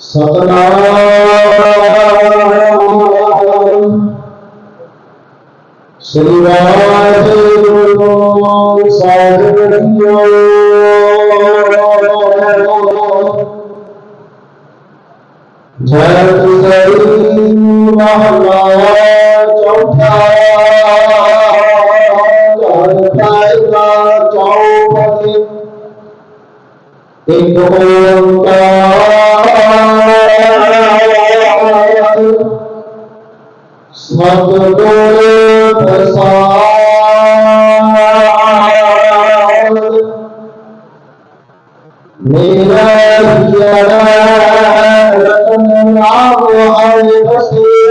सतनाम श्रीवास जय श्री महाराज चौथा चौपति एक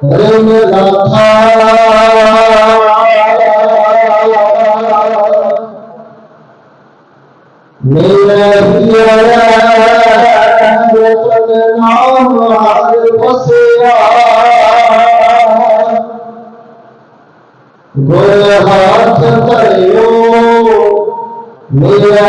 প্রেম রাধা মেরা পিয়া নাম আর বসিয়া। গোল হাত তরিও মেরা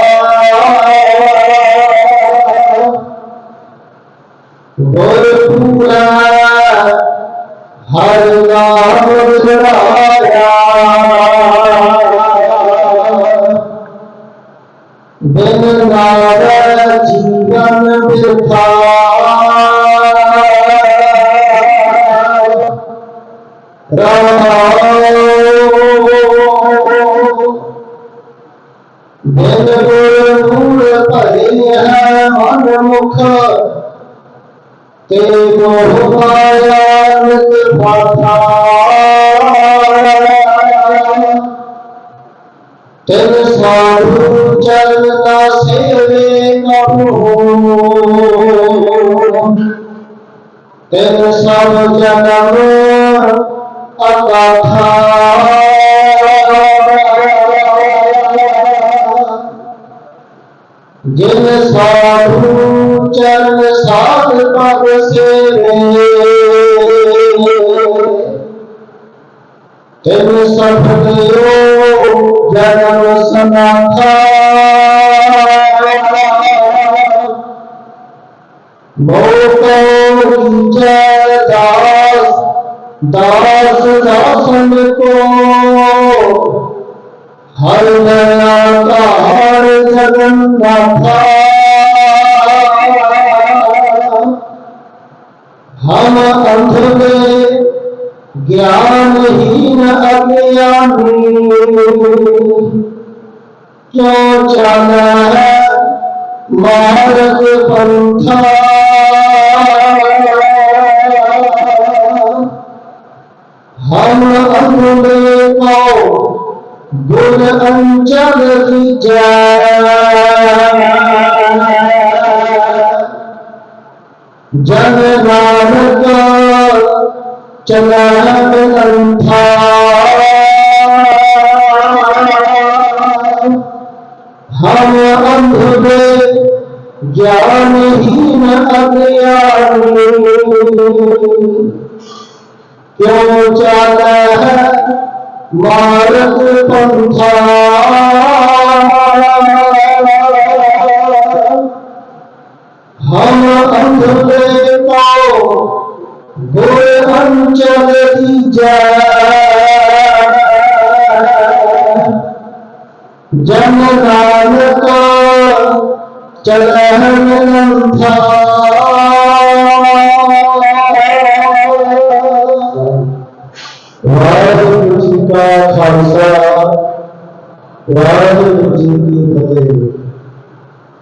বরপুরা হর নাম ছড়ায়া বন্দারা জীবন বৃথা বন মন মুখ तेरो मायानत पठाया तिन साधु जन्म अकथा जिन साधु चरण ਤੈਨੂੰ ਸਭ ਦਿਓ ਜਨਮ ਸਮਾਥਾ ਮੋਤੋ ਜੈ ਦਾਸ ਦਾਸ ਦਾਸਨ ਕੋ, ਹਰ ਦਇਆ ਦਾ ਹਰ ਜਗਨ ਨਾਥਾ। हम अंध में ज्ञानहीन अज्ञानी। क्यों जाना है मार्ग पंथा? हम अंध को गुण अंचल की जन नानक चला अंथा हम अंध ज्ञानहीन अज्ञानी क्यों चाला है मार्ग पंथा हम ধরে নাও গোরে অঞ্চলে জনগান চলন वाहिगुरु जी का खालसा। वाहिगुरु जी की फतेह।